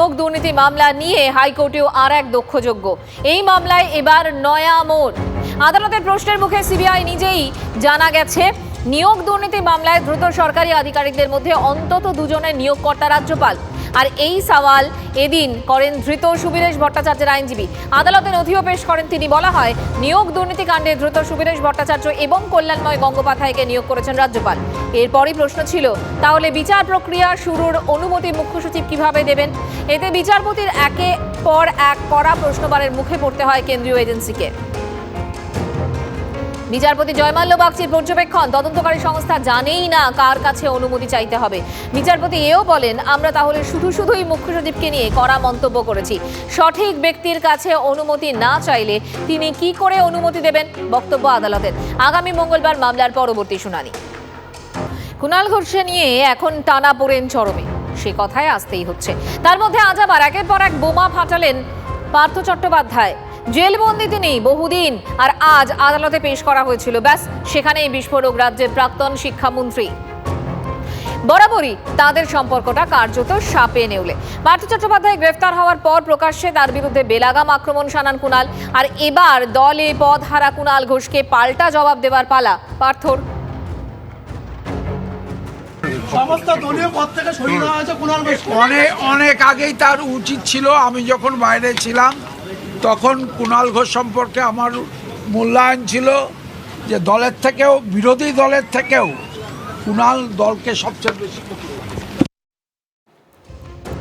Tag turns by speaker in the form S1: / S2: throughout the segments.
S1: নিয়োগ দুর্নীতি মামলা নিয়ে হাইকোর্টেও আর এক দক্ষযোগ্য এই মামলায় এবার নয়া মোড়। আদালতের প্রশ্নের মুখে সিবিআই নিজেই জানা গেছে, নিয়োগ দুর্নীতি মামলায় দ্রুত সরকারি আধিকারিকদের মধ্যে অন্তত দুজনের নিয়োগকর্তা রাজ্যপাল। আর এই সওয়াল এদিন করেন ধৃত সুবীরেশ ভট্টাচার্যের আইনজীবী। আদালতে নথিও পেশ করেন তিনি। বলা হয়, নিয়োগ দুর্নীতি কাণ্ডে ধৃত সুবীরেশ ভট্টাচার্য এবং কল্যাণময় গঙ্গোপাধ্যায়কে নিয়োগ করেছেন রাজ্যপাল। এরপরই প্রশ্ন ছিল, তাহলে বিচার প্রক্রিয়া শুরুর অনুমতি মুখ্য সচিব কীভাবে দেবেন? এতে বিচারপতির একে পর এক কড়া প্রশ্নবারের মুখে পড়তে হয় কেন্দ্রীয় এজেন্সিকে। বিচারপতি জয়মাল্য বাগচির পর্যবেক্ষণ, তদন্তকারী সংস্থা জানেই না কার কাছে অনুমতি চাইতে হবে। বিচারপতি এও বলেন, আমরা তাহলে শুধু শুধুই মুখ্য সচিবকে নিয়ে কড়া মন্তব্য করেছি। সঠিক ব্যক্তির কাছে অনুমতি না চাইলে তিনি কি করে অনুমতি দেবেন? বক্তব্য আদালতের। আগামী মঙ্গলবার মামলার পরবর্তী শুনানি। কুণাল ঘোষকে নিয়ে এখন টানা পড়েন চরমে। সে কথায় আসতেই হচ্ছে। তার মধ্যে আজ আবার একের পর এক বোমা ফাটালেন পার্থ চট্টোপাধ্যায়। জেলবন্দি তিনি বহুদিন, আর আজ আদালতে পেশ করা হয়েছিল। ব্যাস, সেখানেই বিস্ফোরক রাজ্যের প্রাক্তন শিক্ষামন্ত্রী। বরাবরই তাদের সম্পর্কটা কার্যত সাপে নেউলে। পার্থ চট্টোপাধ্যায় গ্রেফতার হওয়ার পর প্রকাশ্যে তার বিরুদ্ধে বেলাগাম আক্রমণ শানান কুণাল আর এবার দলে পদ হারা কুণাল ঘোষকে পাল্টা জবাব দেওয়ার পালা পার্থর।
S2: অনেক অনেক আগেই তার উচিত ছিল আমি যখন বাইরে ছিলাম তখন কুণাল ঘোষ সম্পর্কে আমার মূল্যায়ন ছিল যে দলের থেকেও বিরোধী দলের থেকেও কুণাল দলকে সবচেয়ে বেশি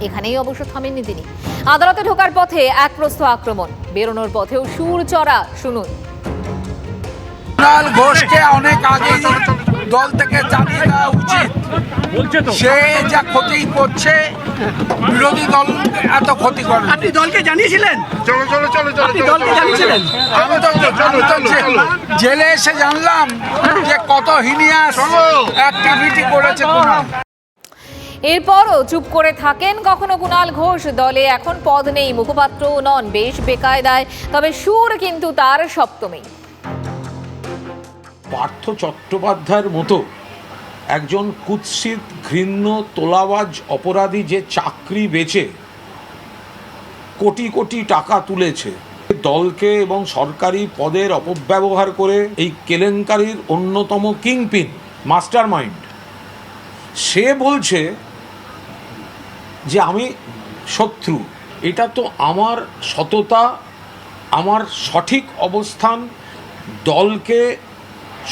S1: এখানেই অবশ্য থামেননি তিনি। আদালতে ঢোকার পথে এক প্রস্থ আক্রমণ। বেরোনোর পথেও সুর চড়া শুনুন।
S2: কুণাল ঘোষকে অনেক আগে দল থেকে জানিয়ে দেওয়া উচিত সে যা ক্ষতি করছে বিরোধী দল এত ক্ষতি করে
S3: আপনি দলকে জানিয়েছিলেন?
S4: চলো চলো চলো চলো
S3: আপনি দলকে জানিয়েছিলেন?
S2: আমি তো জেলে এসে জানলাম যে কত হিনিয়াস অ্যাক্টিভিটি করেছে কুণাল
S1: এরপরও চুপ করে থাকেন কখনো কুণাল ঘোষ। দলে এখন পদ নেই মুখপাত্র নন বেশ বেকায়দায়। তবে সুর কিন্তু তার সপ্তমী
S5: পার্থ চট্টোপাধ্যায়ের মতো একজন কুৎসিত, ঘৃণ্য, তোলাবাজ অপরাধী যে চাকরি বেচে, কোটি কোটি টাকা তুলেছে, দলকে এবং সরকারি পদের অপব্যবহার করে এই কেলেঙ্কারির অন্যতম কিংপিন মাস্টার মাইন্ড সে বলছে যে আমি শত্রু, এটা তো আমার সততা, আমার সঠিক অবস্থান, দলকে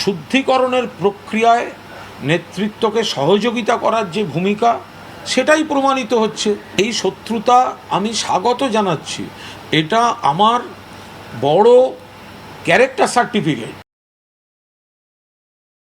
S5: শুদ্ধিকরণের প্রক্রিয়ায় নেতৃত্বকে সহযোগিতা করার যে ভূমিকা, সেটাই প্রমাণিত হচ্ছে। এই শত্রুতা আমি স্বাগত জানাচ্ছি। এটা আমার বড় ক্যারেক্টার সার্টিফিকেট।